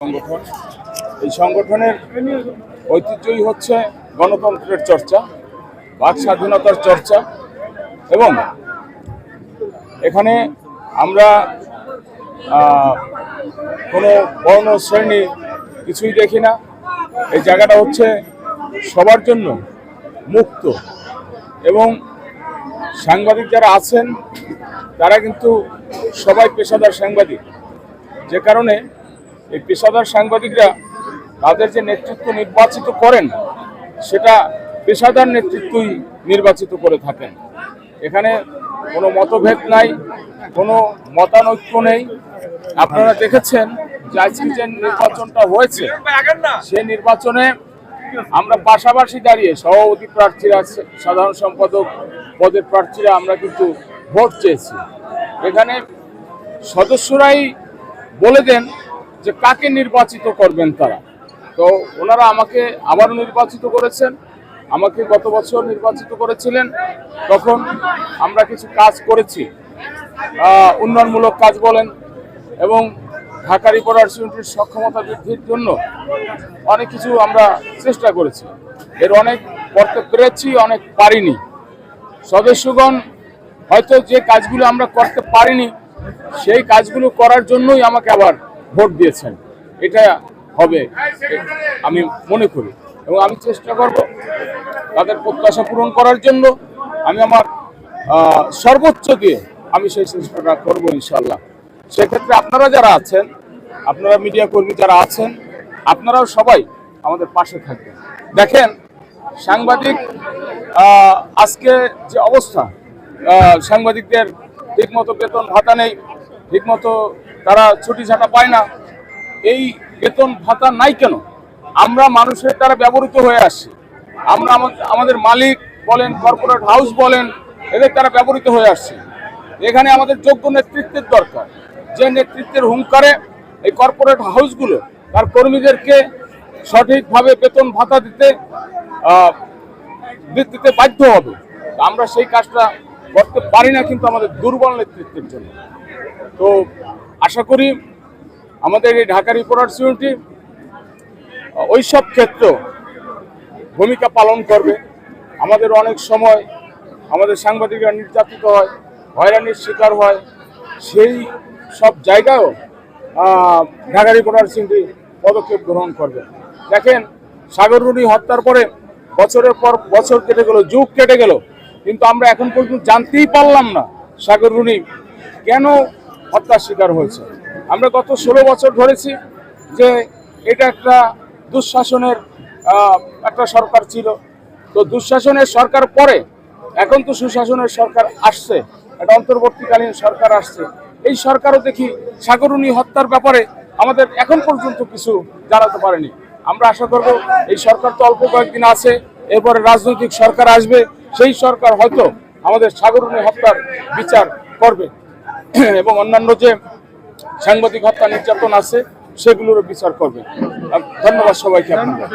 সংগঠন। এই সংগঠনের ঐতিহ্যই হচ্ছে গণতন্ত্রের চর্চা, বাক স্বাধীনতার চর্চা এবং এখানে আমরা কোনো বর্ণ শ্রেণি কিছুই দেখি না। এই জায়গাটা হচ্ছে সবার জন্য মুক্ত এবং সাংবাদিক যারা আছেন, তারা কিন্তু সবাই পেশাদার সাংবাদিক। যে কারণে এই পেশাদার সাংবাদিকরা তাদের যে নেতৃত্ব নির্বাচিত করেন, সেটা পেশাদার নেতৃত্বই নির্বাচিত করে থাকেন। এখানে কোনো মতভেদ নাই, কোনো মতানৈক্য নেই। আপনারা দেখেছেন যে যে নির্বাচনটা হয়েছে, সেই নির্বাচনে আমরা পাশাপাশি দাঁড়িয়ে সভাপতি প্রার্থীরা, সাধারণ সম্পাদক পদের প্রার্থীরা আমরা কিন্তু ভোট চেয়েছি। এখানে সদস্যরাই বলে দেন যে কাকে নির্বাচিত করবেন তারা? তো ওনারা আমাকে আবারও নির্বাচিত করেছেন, আমাকে গত বছর নির্বাচিত করেছিলেন। তখন আমরা কিছু কাজ করেছি উন্নয়নমূলক কাজ বলেন এবং ঢাকা রিপোর্টার্স ইউনিটির সক্ষমতা বৃদ্ধির জন্য অনেক কিছু আমরা চেষ্টা করেছি। এর অনেক করতে পেরেছি, অনেক পারিনি। সদস্যগণ হয়তো যে কাজগুলো আমরা করতে পারিনি, সেই কাজগুলো করার জন্যই আমাকে আবার ভোট দিয়েছেন। এটা হবে, আমি মনে করি। এবং আমি চেষ্টা করব তাদের প্রত্যাশা পূরণ করার জন্য। আমি আমার সর্বোচ্চ দিয়ে আমি সেই চেষ্টাটা করব ইনশাল্লাহ সেক্ষেত্রে আপনারা যারা আছেন, আপনারা মিডিয়া কর্মী যারা আছেন, আপনারাও সবাই আমাদের পাশে থাকবেন। দেখেন, সাংবাদিক আজকে যে অবস্থা সাংবাদিকদের ঠিকমতো বেতন ভাতা নেই, ঠিকমতো তারা ছুটি ছাটা পায় না। এই বেতন ভাতা নাই কেন? আমরা মানুষের দ্বারা ব্যবহৃত হয়ে আসছি। আমরা আমাদের মালিক বলেন কর্পোরেট হাউস বলেন, এদের দ্বারা ব্যবহৃত হয়ে আসছি। এখানে আমাদের যোগ্য নেতৃত্বের দরকার। যে নেতৃত্বের হুঙ্কারে এই কর্পোরেট হাউসগুলো তার কর্মীদেরকে সঠিকভাবে বেতন ভাতা দিতে দিতে বাধ্য হবে। আমরা সেই কাজটা করতে পারি না কিন্তু আমাদের দুর্বল নেতৃত্বের জন্য। তো আশা করি আমাদের এই ঢাকা রিপোর্টার্স ইউনিটি ওই সব ক্ষেত্র ভূমিকা পালন করবে। আমাদের অনেক সময় আমাদের সাংবাদিকরা নির্যাতিত হয়, হয়রানির শিকার হয়। সেই সব জায়গায়ও ঢাকা রিপোর্টার্স ইউনিটি পদক্ষেপ গ্রহণ করবে। দেখেন সাগররুনি হত্যার পরে বছরের পর বছর কেটে গেল, যুগ কেটে গেল, কিন্তু আমরা এখন পর্যন্ত জানতেই পারলাম না সাগররুনি কেন হত্যার শিকার হয়েছে। আমরা গত ষোলো বছর ধরেছি যে এটা একটা দুঃশাসনের একটা সরকার ছিল। তো দুঃশাসনের সরকার পরে, এখন তো সুশাসনের সরকার আসছে, একটা অন্তর্বর্তীকালীন সরকার আসছে। এই সরকারও দেখি সাগরুনি হত্যার ব্যাপারে আমাদের এখন পর্যন্ত কিছু জানাতে পারেনি। আমরা আশা করব এই সরকার তো অল্প কয়েকদিন আছে, এরপরে রাজনৈতিক সরকার আসবে, সেই সরকার হয়তো আমাদের সাগরুনি হত্যার বিচার করবে। এবং অন্যান্য যে সাংবাদিক হত্যা নির্যাতন আছে সেগুলোরও বিচার করবে ধন্যবাদ সবাইকে আপনাদের।